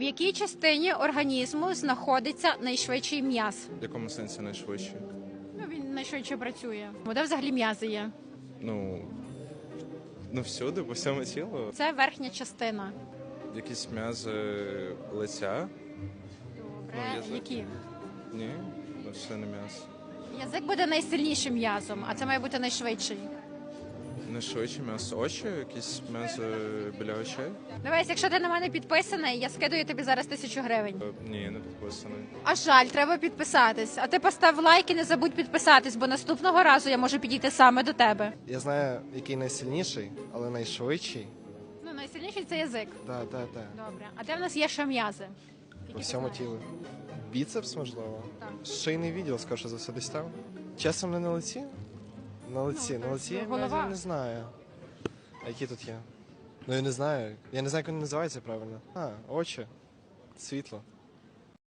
В якій частині організму знаходиться найшвидший м'яз? В якому сенсі найшвидше? Ну він найшвидше працює. Де взагалі м'язи є? Ну, ну всюди, по всьому тілу. Це верхня частина. Якісь м'язи лиця? Добре, Ну, язик. які? Ні, ну це не м'яз. Язик буде найсильнішим м'язом, а це має бути найшвидший. Найшвидше м'яз очі, якісь м'язи біля очей? Дивись, якщо ти на мене підписаний, я скидую тобі зараз тисячу гривень. Е, Ні, не підписаний. А жаль, треба підписатись. А ти постав лайк і не забудь підписатись, бо наступного разу я можу підійти саме до тебе. Я знаю, який найсильніший, але найшвидший. Ну, найсильніший це язик. Да, да, да. Добре. А де в нас є ще м'язи? Які По ти всьому знаєш? тілу. Біцепс, можливо. Так. Шийний відділ, скоріше за все, десь там. Часом не на лиці? На лиці. Ну, на лиці я голова. м'язів не знаю. А які тут є? Ну я не знаю. Я не знаю, як вони називаються правильно. А, очі. Світло.